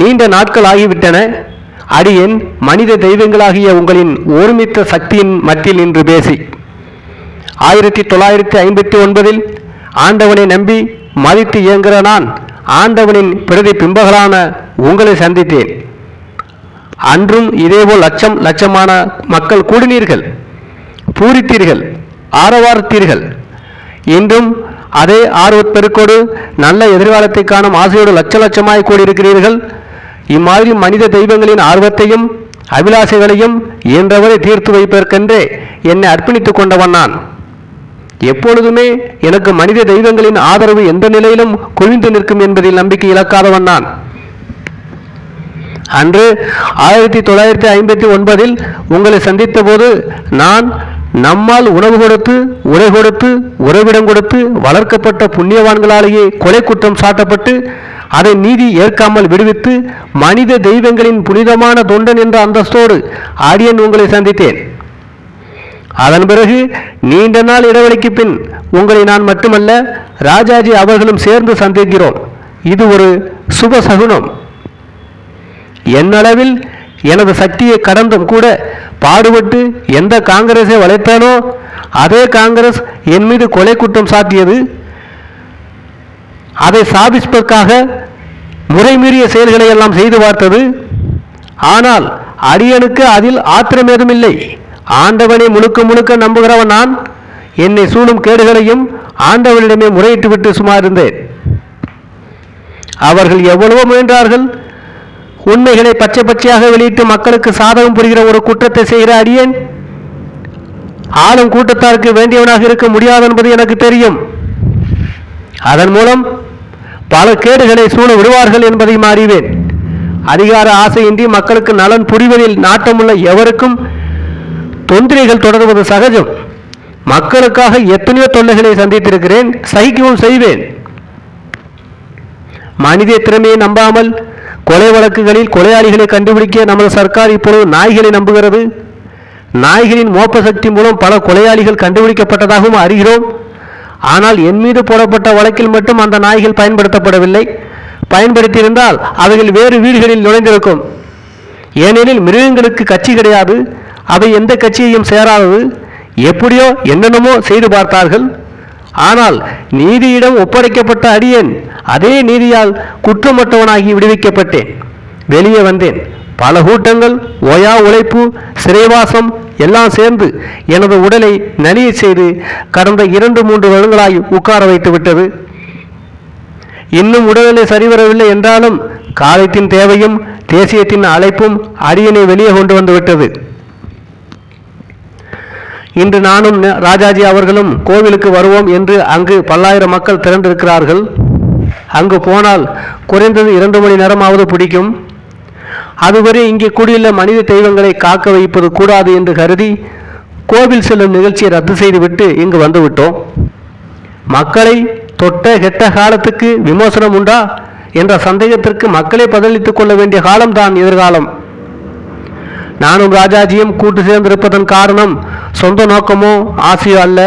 நீண்ட நாட்கள் ஆகிவிட்டன அடியேன் மனித தெய்வங்களாகிய உங்களின் ஒருமித்த சக்தியின் மத்தியில் நின்று பேசி. ஆயிரத்தி தொள்ளாயிரத்தி ஐம்பத்தி ஒன்பதில் ஆண்டவனை நம்பி மதித்து இயங்குகிற நான் ஆண்டவனின் பிரதி பிம்பகளான உங்களை சந்தித்தேன். அன்றும் இதேபோல் லட்சம் லட்சமான மக்கள் கூடினீர்கள். பூரித்தீர்கள் ஆரவார்த்தீர்கள். இன்றும் அதே ஆர்வப்பெருக்கோடு நல்ல எதிர்காலத்தை காணும் ஆசையோடு லட்ச லட்சமாய் கூடியிருக்கிறீர்கள். இம்மாதிரி மனித தெய்வங்களின் ஆர்வத்தையும் அபிலாஷைகளையும் இயன்றவரை தீர்த்து வைப்பதற்கென்றே என்னை அர்ப்பணித்துக் கொண்டவன் நான். எப்பொழுதுமே எனக்கு மனித தெய்வங்களின் ஆதரவு எந்த நிலையிலும் குவிந்து நிற்கும் என்பதில் நம்பிக்கை இழக்காதவன் நான். அன்று ஆயிரத்தி தொள்ளாயிரத்தி ஐம்பத்தி ஒன்பதில் உங்களை சந்தித்த போது நான் நம்மால் உணவு கொடுத்து உரை கொடுத்து உறவிடம் கொடுத்து வளர்க்கப்பட்ட புண்ணியவான்களாலேயே கொலை குற்றம் சாட்டப்பட்டு அதை நீதி ஏற்காமல் விடுவித்து மனித தெய்வங்களின் புனிதமான தொண்டன் என்ற அந்தஸ்தோடு ஆடியன் உங்களை சந்தித்தேன். அதன் பிறகு நீண்ட நாள் இடைவெளிக்கு பின் உங்களை நான் மட்டுமல்ல ராஜாஜி அவர்களும் சேர்ந்து சந்திக்கிறோம். இது ஒரு சுப சகுனம். என்னளவில் எனது சக்தியை கடந்தும் கூட பாடுபட்டு எந்த காங்கிரஸை வளைத்தானோ அதே காங்கிரஸ் என் மீது கொலை குற்றம் சாட்டியது. அதை சாதிப்பதற்காக முறைமீறிய செயல்களை எல்லாம் செய்து பார்த்தது. ஆனால் அடியனுக்கு அதில் ஆத்திரம் ஏதுமில்லை. ஆண்டவனை முழுக்க முழுக்க நம்புகிறவன் நான். என்னை சூழும் கேடுகளையும் ஆண்டவனிடமே முறையிட்டு விட்டு சும்மா இருந்தேன். அவர்கள் எவ்வளவோ முயன்றார்கள். உண்மைகளை பச்சை பச்சையாக வெளியிட்டு மக்களுக்கு சாதகம் புரிகிற ஒரு குற்றத்தை செய்கிற அடியேன்? ஆளும் கூட்டத்தாருக்கு வேண்டியவனாக இருக்க முடியாது என்பது எனக்கு தெரியும். அதன் மூலம் பல கேடுகளை சூழ விடுவார்கள் என்பதையும் அறிவேன். அதிகார ஆசையின்றி மக்களுக்கு நலன் புரிவதில் நாட்டமுள்ள எவருக்கும் தொந்திரைகள் தொடர்வது சகஜம். மக்களுக்காக எத்தனையோ தொல்லைகளை சந்தித்திருக்கிறேன் சகிக்கவும் செய்வேன். மனித திறமையை நம்பாமல் கொலை வழக்குகளில் கொலையாளிகளை கண்டுபிடிக்க நமது சர்க்கார் இப்பொழுது நாய்களை நம்புகிறது. நாய்களின் மோப்ப சக்தி மூலம் பல கொலையாளிகள் கண்டுபிடிக்கப்பட்டதாகவும் அறிகிறோம். ஆனால் என் மீது போடப்பட்ட வழக்கில் மட்டும் அந்த நாய்கள் பயன்படுத்தப்படவில்லை. பயன்படுத்தியிருந்தால் அவைகள் வேறு வீடுகளில் நுழைந்திருக்கும். ஏனெனில் மிருகங்களுக்கு கட்சி கிடையாது. அவை எந்த கட்சியையும் சேராதது. எப்படியோ என்னென்னமோ செய்து பார்த்தார்கள். ஆனால் நீதியிடம் ஒப்படைக்கப்பட்ட அடியேன். அதே நீதியால் குற்றமற்றவனாகி விடுவிக்கப்பட்டேன். வெளியே வந்தேன். பல கூட்டங்கள் ஓயா உழைப்பு சிறைவாசம் எல்லாம் சேர்ந்து எனது உடலை நலிய செய்து கடந்த இரண்டு மூன்று வருடங்களாய் உட்கார வைத்து விட்டது. இன்னும் உடல்நிலை சரிவரவில்லை என்றாலும் காலத்தின் தேவையும் தேசியத்தின் அழைப்பும் அரியணை வெளியே கொண்டு வந்துவிட்டது இன்று நானும் ந- ராஜாஜி அவர்களும் கோவிலுக்கு வருவோம் என்று அங்கு பல்லாயிரம் மக்கள் திரண்டிருக்கிறார்கள். அங்கு போனால் குறைந்தது இரண்டு மணி நேரமாவது பிடிக்கும். அதுவரை இங்கே கூடியுள்ள மனித தெய்வங்களை காக்க வைப்பது கூடாது என்று கருதி கோவில் செல்லும் நிகழ்ச்சியை ரத்து செய்துவிட்டு இங்கு வந்துவிட்டோம். மக்களை தொட்ட கெட்ட காலத்துக்கு விமோசனம் உண்டா? என்ற சந்தேகத்திற்கு மக்களை பதிலளித்துக் கொள்ள வேண்டிய காலம்தான் எதிர்காலம். நானும் ராஜாஜியும் கூட்டு சேர்ந்திருப்பதன் காரணம் சொந்த நோக்கமோ ஆசையோ அல்ல.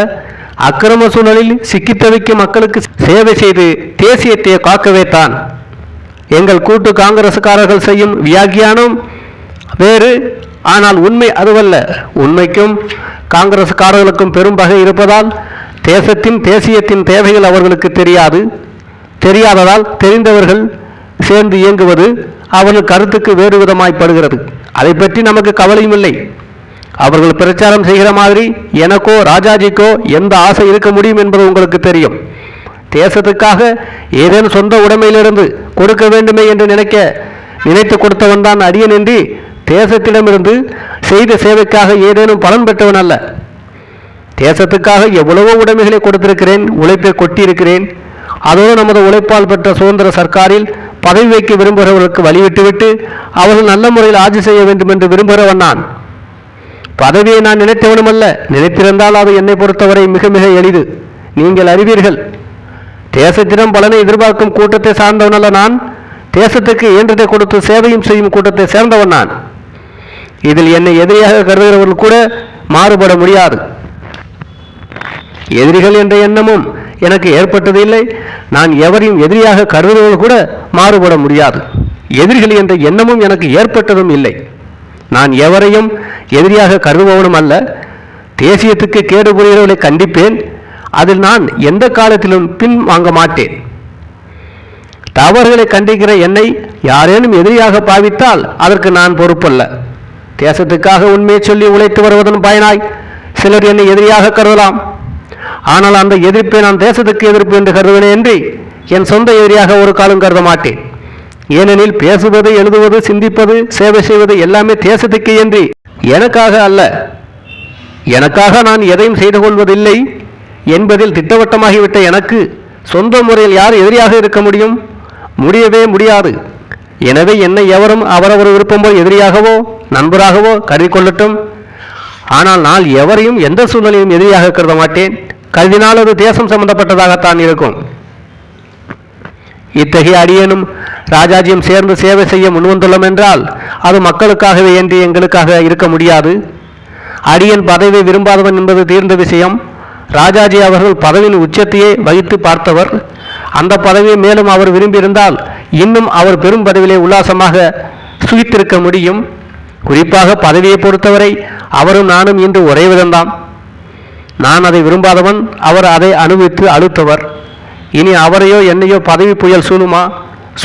அக்கிரம சூழலில் சிக்கி தவிக்கும் மக்களுக்கு சேவை செய்து தேசியத்தை காக்கவே தான். எங்கள் கூட்டு காங்கிரசுக்காரர்கள் செய்யும் வியாக்கியானம் வேறு. ஆனால் உண்மை அதுவல்ல. உண்மைக்கும் காங்கிரசுக்காரர்களுக்கும் பெரும் பகை இருப்பதால் தேசத்தின் தேசியத்தின் தேவைகள் அவர்களுக்கு தெரியாது. தெரியாததால் தெரிந்தவர்கள் சேர்ந்து இயங்குவது அவர்கள் கருத்துக்கு வேறு விதமாய்ப்படுகிறது அதை பற்றி நமக்கு கவலையும் இல்லை. அவர்கள் பிரச்சாரம் செய்கிற மாதிரி எனக்கோ ராஜாஜிக்கோ எந்த ஆசை இருக்க முடியும் என்பது உங்களுக்கு தெரியும். தேசத்துக்காக ஏதேனும் சொந்த உடைமையிலிருந்து கொடுக்க வேண்டுமே என்று நினைக்க நினைத்து கொடுத்தவன் தான் அடியனின்றி தேசத்திடமிருந்து செய்த சேவைக்காக ஏதேனும் பலன் பெற்றவன் அல்ல. தேசத்துக்காக எவ்வளவோ உடைமைகளை கொடுத்திருக்கிறேன் உழைப்பை கொட்டியிருக்கிறேன். அதோடு நமது உழைப்பால் பெற்ற சுதந்திர சர்க்காரில் பதவி வைக்க விரும்புகிறவர்களுக்கு வழிவிட்டுவிட்டு அவர்கள் நல்ல முறையில் ஆட்சி செய்ய வேண்டும் என்று விரும்புகிறவன் நான். பதவியை நான் நினைத்தவனுமல்ல நினைத்திருந்தால் அது என்னை பொறுத்தவரை மிக மிக எளிது. நீங்கள் அறிவீர்கள். தேசத்திடம் பலனை எதிர்பார்க்கும் கூட்டத்தை சார்ந்தவன் அல்ல நான். தேசத்துக்கு இயன்றதை கொடுத்து சேவையும் செய்யும் கூட்டத்தை சேர்ந்தவன் நான். இதில் என்னை எதிரியாக கருதுகிறவர்கள் கூட மாறுபட முடியாது. எதிரிகள் என்ற எண்ணமும் எனக்கு ஏற்பட்டது இல்லை. நான் எவரையும் எதிரியாக கருதுவது கூட மாறுபட முடியாது. எதிரிகள் என்ற எண்ணமும் எனக்கு ஏற்பட்டதும் இல்லை. நான் எவரையும் எதிரியாக கருதுபவனும் அல்ல. தேசியத்துக்கு கேடு புரிகிறவர்களை கண்டிப்பேன். அதில் நான் எந்த காலத்திலும் பின் வாங்க மாட்டேன். தவறுகளை கண்டிக்கிற என்னை யாரேனும் எதிரியாக பாவித்தால் அதற்கு நான் பொறுப்பல்ல. தேசத்துக்காக உண்மையை சொல்லி உழைத்து வருவதன் பயனாய் சிலர் என்னை எதிரியாக கருதலாம். ஆனால் அந்த எதிர்ப்பை நான் தேசத்துக்கு எதிர்ப்பு என்று கருதுவேனே என்று என் சொந்த எதிரியாக ஒரு காலம் கருத மாட்டேன். ஏனெனில் பேசுவது எழுதுவது சிந்திப்பது சேவை செய்வது எல்லாமே தேசத்துக்கு என்று எனக்காக அல்ல. எனக்காக நான் எதையும் செய்து கொள்வதில்லை என்பதில் திட்டவட்டமாகிவிட்ட எனக்கு சொந்த முறையில் யார் எதிரியாக இருக்க முடியும்? முடியவே முடியாது. எனவே என்னை எவரும் அவரவர் விருப்பம் போல் எதிரியாகவோ நண்பராகவோ கருதி கொள்ளட்டும். ஆனால் நான் எவரையும் எந்த சூழ்நிலையும் எதிரியாக கருத மாட்டேன். கருதினால் அது தேசம் சம்பந்தப்பட்டதாகத்தான் இருக்கும். இத்தகைய அடியனும் ராஜாஜியும் சேர்ந்து சேவை செய்ய முன்வந்துள்ளோம் என்றால் அது மக்களுக்காகவே என்று எங்களுக்காக இருக்க முடியாது. அடியன் பதவியை விரும்பாதவன் என்பது தீர்ந்த விஷயம். ராஜாஜி அவர்கள் பதவியின் உச்சத்தையே வகித்து பார்த்தவர். அந்த பதவியை மேலும் அவர் விரும்பியிருந்தால் இன்னும் அவர் பெரும் பதவியிலே உல்லாசமாக சுகித்திருக்க முடியும். குறிப்பாக பதவியை பொறுத்தவரை அவரும் நானும் இன்று ஒரே விதம்தான். நான் அதை விரும்பாதவன் அவர் அதை அனுபவித்து அழுத்தவர். இனி அவரையோ என்னையோ பதவி புயல் சூழுமா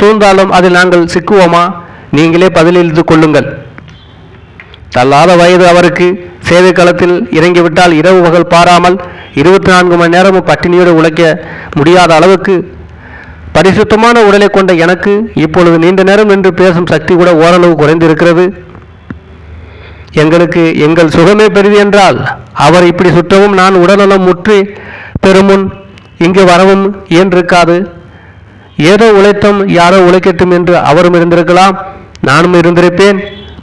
சூழ்ந்தாலும் அதில் நாங்கள் சிக்குவோமா? நீங்களே பதிலளித்து கொள்ளுங்கள். தள்ளாத வயது அவருக்கு. சேவை களத்தில் இறங்கிவிட்டால் இரவு பகல் பாராமல் இருபத்தி நான்கு மணி நேரமும் பட்டினியோடு உழைக்க முடியாத அளவுக்கு. பரிசுத்தமான உடலை கொண்ட எனக்கு இப்பொழுது நீண்ட நேரம் நின்று பேசும் சக்தி கூட ஓரளவு குறைந்திருக்கிறது. எங்களுக்கு எங்கள் சுகமே பெரிது என்றால் அவர் இப்படி சுற்றவும் நான் உடல்நலம் முற்றி பெருமுன் இங்கு வரவும் இயன்றிருக்காது ஏதோ உழைத்தோம் யாரோ உழைக்கட்டும் என்று அவரும் இருந்திருக்கலாம் நானும் இருந்திருப்பேன்.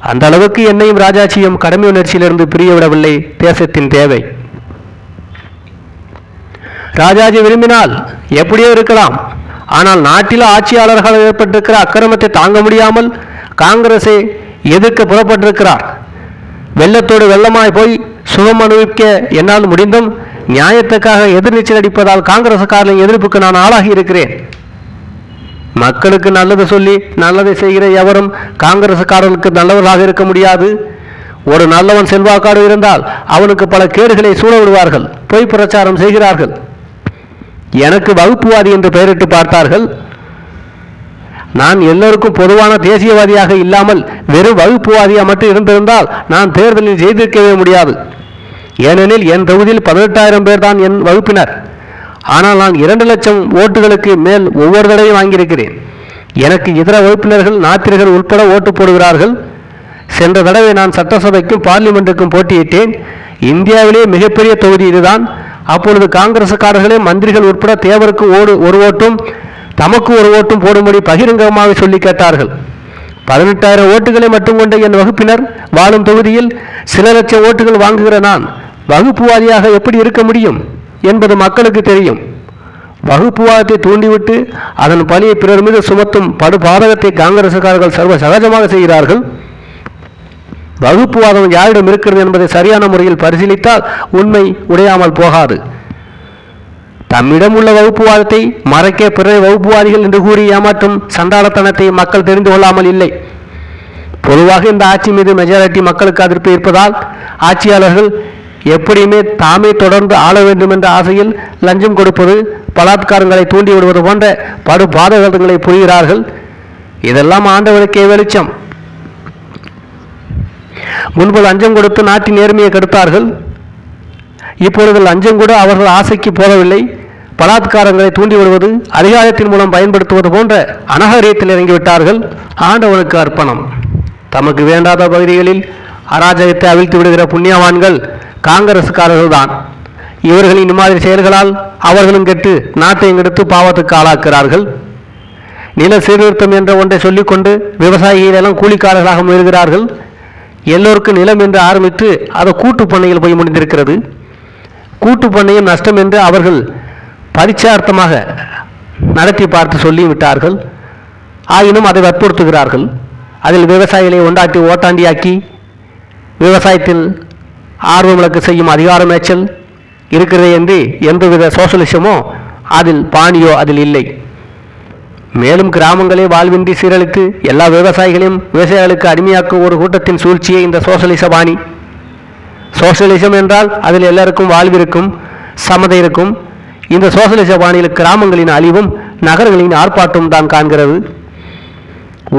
அந்த அளவுக்கு என்னையும் ராஜாச்சியும் கடமை உணர்ச்சியிலிருந்து பிரியவிடவில்லை தேசத்தின் தேவை. ராஜாஜி விரும்பினால் எப்படியோ இருக்கலாம். ஆனால் நாட்டில் ஆட்சியாளர்களால் ஏற்பட்டிருக்கிற அக்கிரமத்தை தாங்க முடியாமல் காங்கிரஸை எதிர்க்க புறப்பட்டிருக்கிறார். வெள்ளத்தோடு வெள்ளமாய் போய் சுகம் அனுபவிக்க என்னால் முடிந்தும் நியாயத்துக்காக எதிர்நீச்சல் அடிப்பதால் காங்கிரசுக்காரர்களின் எதிர்ப்புக்கு நான் ஆளாகி இருக்கிறேன். மக்களுக்கு நல்லது சொல்லி நல்லதை செய்கிற எவரும் காங்கிரசுக்காரர்களுக்கு நல்லவர்களாக இருக்க முடியாது. ஒரு நல்லவன் செல்வாக்காடு இருந்தால் அவனுக்கு பல கேடுகளை சூழ விடுவார்கள் பொய் பிரச்சாரம் செய்கிறார்கள். எனக்கு வகுப்புவாதி என்று பெயரிட்டு பார்த்தார்கள். நான் எல்லோருக்கும் பொதுவான தேசியவாதியாக இல்லாமல் வெறும் வகுப்புவாதியாக மட்டும் இருந்திருந்தால் நான் தேர்தலில் செய்திருக்கவே முடியாது. ஏனெனில் என் தொகுதியில் பதினெட்டாயிரம் பேர் தான் என் வகுப்பினர். ஆனால் நான் இரண்டு லட்சம் ஓட்டுகளுக்கு மேல் ஒவ்வொரு தடவையும் வாங்கியிருக்கிறேன். எனக்கு இதர வகுப்பினர்கள் நாத்திரிகள் உட்பட ஓட்டு போடுகிறார்கள். சென்ற தடவை நான் சட்டசபைக்கும் பார்லிமெண்ட்டுக்கும் போட்டியிட்டேன். இந்தியாவிலே மிகப்பெரிய தொகுதி இதுதான். அப்பொழுது காங்கிரசுக்காரர்களே மந்திரிகள் உட்பட தேவருக்கு ஓடு ஒரு ஓட்டும் தமக்கு ஒரு ஓட்டும் போடும்படி பகிரங்கமாக சொல்லி கேட்டார்கள். பதினெட்டாயிரம் ஓட்டுகளை மட்டும் கொண்ட என் வகுப்பினர் வாழும் தொகுதியில் சில லட்சம் ஓட்டுகள் வாங்குகிற நான் வகுப்புவாதியாக எப்படி இருக்க முடியும் என்பது மக்களுக்கு தெரியும். வகுப்புவாதத்தை தூண்டிவிட்டு அதன் பணியை பிறர் மீது சுமத்தும் படுபாதகத்தை காங்கிரசுக்காரர்கள் சர்வ சகஜமாக செய்கிறார்கள். வகுப்புவாதம் யாரிடம் இருக்கிறது என்பதை சரியான முறையில் பரிசீலித்தால் உண்மை உடையாமல் போகாது. தம்மிடம் உள்ள வகுப்புவாதத்தை மறைக்க பிறரை வகுப்புவாதிகள் என்று கூறி ஏமாற்றும் சண்டாளத்தனத்தை மக்கள் தெரிந்து கொள்ளாமல் இல்லை. பொதுவாக இந்த ஆட்சி மீது மெஜாரிட்டி மக்களுக்கு அதிருப்தி இருப்பதால் ஆட்சியாளர்கள் எப்படியுமே தாமே தொடர்ந்து ஆள வேண்டும் என்ற ஆசையில் லஞ்சம் கொடுப்பது பலாத்காரங்களை தூண்டி விடுவது போன்ற படு பாதகங்களை புரிகிறார்கள். இதெல்லாம் ஆண்டவருக்கே வெளிச்சம். முன்பு லஞ்சம் கொடுத்து நாட்டின் நேர்மையை கெடுத்தார்கள். இப்பொழுது லஞ்சம் கூட அவர்கள் ஆசைக்கு போகவில்லை. பலாத்காரங்களை தூண்டி வருவது அதிகாரத்தின் மூலம் பயன்படுத்துவது போன்ற அனகரியத்தில் இறங்கிவிட்டார்கள். ஆண்டவனுக்கு அர்ப்பணம். தமக்கு வேண்டாத பகுதிகளில் அராஜகத்தை அவிழ்த்து விடுகிற புண்ணியவான்கள் காங்கிரசுக்காரர்கள் தான் இவர்களின் இம்மாதிரி செயல்களால் அவர்களும் கெட்டு நாட்டையும் கெடுத்து பாவத்துக்கு ஆளாக்கிறார்கள் நில சீர்திருத்தம் என்ற ஒன்றை சொல்லிக்கொண்டு விவசாயிகள் எல்லாம் கூலிக்காரர்களாக முயல்கிறார்கள். எல்லோருக்கும் நிலம் என்று ஆரம்பித்து அதை கூட்டு பண்ணையில் போய் முடிந்திருக்கிறது. கூட்டு பண்ணையும் நஷ்டம் என்று அவர்கள் பரிச்சார்த்தமாக நடத்தி பார்த்து சொல்லிவிட்டார்கள். ஆயினும் அதை வற்புறுத்துகிறார்கள். அதில் விவசாயிகளை ஒண்டாட்டி ஓட்டாண்டியாக்கி விவசாயத்தில் ஆர்வமிழக்கு செய்யும் அதிகார மேய்ச்சல் இருக்கிறது என்று எந்தவித சோசலிசமோ அதில் பாணியோ அதில் இல்லை. மேலும் கிராமங்களே வாழ்வின்றி சீரழித்து எல்லா விவசாயிகளையும் விவசாயிகளுக்கு அடிமையாக்கும் ஒரு கூட்டத்தின் சூழ்ச்சியே இந்த சோசலிச பாணி. சோசலிசம் என்றால் அதில் எல்லாருக்கும் வாழ்விருக்கும் சமதை இருக்கும் இந்த சோசலிச பாணியில் கிராமங்களின் அழிவும் நகரங்களின் ஆர்ப்பாட்டம் தான் காண்கிறது.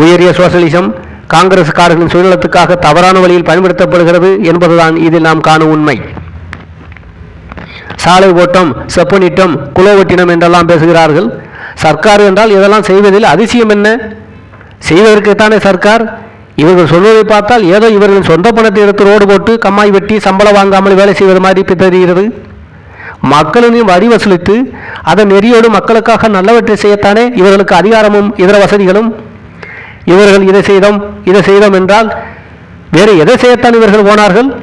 உயரிய சோசலிசம் காங்கிரஸ்காரர்களின் சுயநலத்துக்காக தவறான வழியில் பயன்படுத்தப்படுகிறது என்பதுதான் இதில் நாம் காணும் உண்மை. சாலை ஓட்டம் செப்பனிட்டம் குலோவட்டினம் என்றெல்லாம் பேசுகிறார்கள். சர்க்கார் என்றால் இதெல்லாம் செய்வதில் அதிசயம் என்ன? செய்வதற்குத்தானே சர்க்கார்? இவர்கள் சொல்வதை பார்த்தால் ஏதோ இவர்களின் சொந்த பணத்தை எடுத்து ரோடு போட்டு கம்மாய் வெட்டி சம்பளம் வாங்காமல் வேலை செய்வது மாதிரி தெரிகிறது மக்களின் வரி வசூலித்து அதன் நெறியோடு மக்களுக்காக நல்லவற்றை செய்யத்தானே இவர்களுக்கு அதிகாரமும் இதர வசதிகளும்? இவர்கள் இதை செய்தோம் இதை செய்தோம் என்றால் வேறு எதை செய்யத்தான் இவர்கள் போனார்கள்?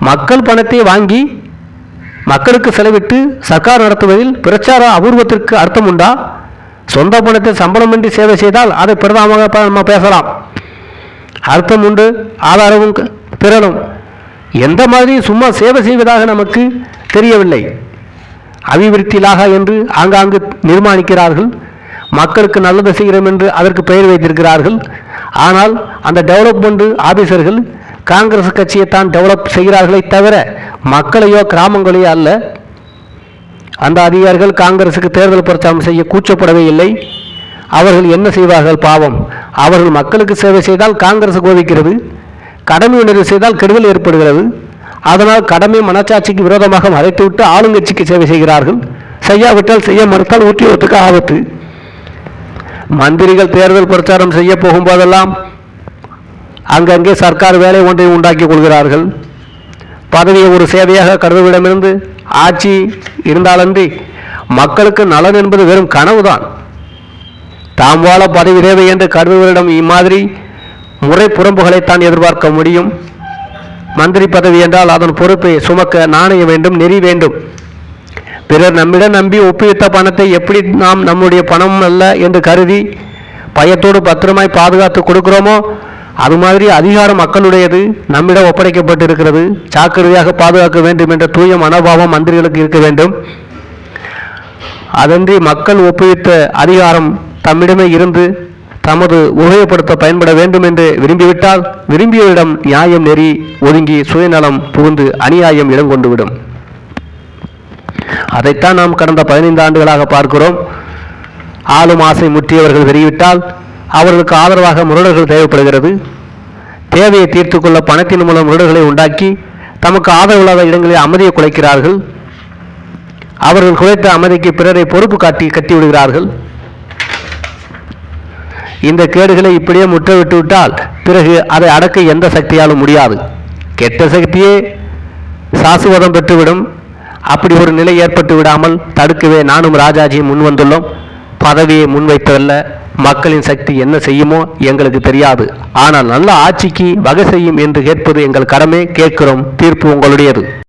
மக்கள் பணத்தை வாங்கி மக்களுக்கு செலவிட்டு சர்க்கார் நடத்துவதில் பிரச்சார அபூர்வத்திற்கு அர்த்தம் உண்டா? சொந்த பணத்தை சம்பளமின்றி சேவை செய்தால் அதை பிரதானமாக நம்ம பேசலாம். அர்த்தம் உண்டு ஆதாரமும் க- திறனும் எந்த மாதிரி சும்மா சேவை செய்வதாக நமக்கு தெரியவில்லை. அபிவிருத்திலாக என்று ஆங்காங்கு நிர்மாணிக்கிறார்கள். மக்களுக்கு நல்லது செய்கிறோம் என்று அதற்கு பெயர் வைத்திருக்கிறார்கள். ஆனால் அந்த டெவலப்மெண்ட் ஆபீசர்கள் காங்கிரஸ் கட்சியை தான் டெவலப் செய்கிறார்களே தவிர மக்களையோ கிராமங்களையோ அல்ல. அந்த அதிகாரிகள் காங்கிரசுக்கு தேர்தல் பிரச்சாரம் செய்ய கூச்சப்படவே இல்லை. அவர்கள் என்ன செய்வார்கள் பாவம். அவர்கள் மக்களுக்கு சேவை செய்தால் காங்கிரஸ் கோவிக்கிறது கடமை உணர்வு செய்தால் கெடுதல் ஏற்படுகிறது. அதனால் கடமை மனச்சாட்சிக்கு விரோதமாக மறைத்துவிட்டு ஆளுங்கட்சிக்கு சேவை செய்கிறார்கள். செய்யாவிட்டால் செய்ய மறுத்தால் உத்தியோகத்துக்கு ஆபத்து. மந்திரிகள் தேர்தல் பிரச்சாரம் செய்ய போகும்போதெல்லாம் அங்கங்கே சர்க்கார் வேலை ஒன்றை உண்டாக்கி கொள்கிறார்கள். பதவியை ஒரு சேவையாக கருதுவிடமிருந்து ஆட்சி இருந்தாலன்றி மக்களுக்கு நலன் என்பது வெறும் கனவுதான். தாம் வாழ பதவி தேவை என்று கருதுவரிடம் இம்மாதிரி முறை புறம்புகளைத்தான் எதிர்பார்க்க முடியும். மந்திரி பதவி என்றால் அதன் பொறுப்பை சுமக்க நாணயம் வேண்டும் நெறி வேண்டும். பிறர் நம்மிடம் நம்பி ஒப்புவித்த பணத்தை எப்படி நாம் நம்முடைய பணம் அல்ல என்று கருதி பயத்தோடு பத்திரமாய் பாதுகாத்து கொடுக்கிறோமோ? அது மாதிரி அதிகாரம் மக்களுடையது நம்மிடம் ஒப்படைக்கப்பட்டிருக்கிறது. ஜாக்கிரதையாக பாதுகாக்க வேண்டும் என்ற தூய மனோபாவம் மந்திரிகளுக்கு இருக்க வேண்டும். அதன்றி மக்கள் ஒப்புவித்த அதிகாரம் தம்மிடமே இருந்து தமது உபயோகப்படுத்த பயன்பட வேண்டும் என்று விரும்பிவிட்டால் விரும்பியவரிடம் நியாயம் நெறி ஒதுங்கி சுயநலம் புகுந்து அநியாயம் இடம் கொண்டுவிடும் அதைத்தான் நாம் கடந்த பதினைந்து ஆண்டுகளாக பார்க்கிறோம். ஆளும் ஆசை முற்றியவர்கள் வெளியிட்டால் அவர்களுக்கு ஆதரவாக முரடர்கள் தேவைப்படுகிறது. தேவையை தீர்த்து கொள்ள பணத்தின் மூலம் முரடர்களை உண்டாக்கி தமக்கு ஆதரவில்லாத இடங்களில் அமைதியை குலைக்கிறார்கள். அவர்கள் குலைத்த அமைதிக்கு பிறரை பொறுப்பு காட்டி கட்டிவிடுகிறார்கள். இந்த கேடுகளை இப்படியே முற்ற விட்டுவிட்டால் பிறகு அதை அடக்க எந்த சக்தியாலும் முடியாது. கெட்ட சக்தியே சாசுவதம் பெற்றுவிடும். அப்படி ஒரு நிலை ஏற்பட்டு விடாமல் தடுக்கவே நானும் ராஜாஜியும் முன் வந்துள்ளோம். பதவியை முன்வைத்ததல்ல மக்களின் சக்தி என்ன செய்யுமோ எங்களுக்கு தெரியாது. ஆனால் நல்ல ஆட்சிக்கு வகை செய்யும் என்று கேட்பது எங்கள் கடமை. கேட்கிறோம். தீர்ப்பு உங்களுடையது.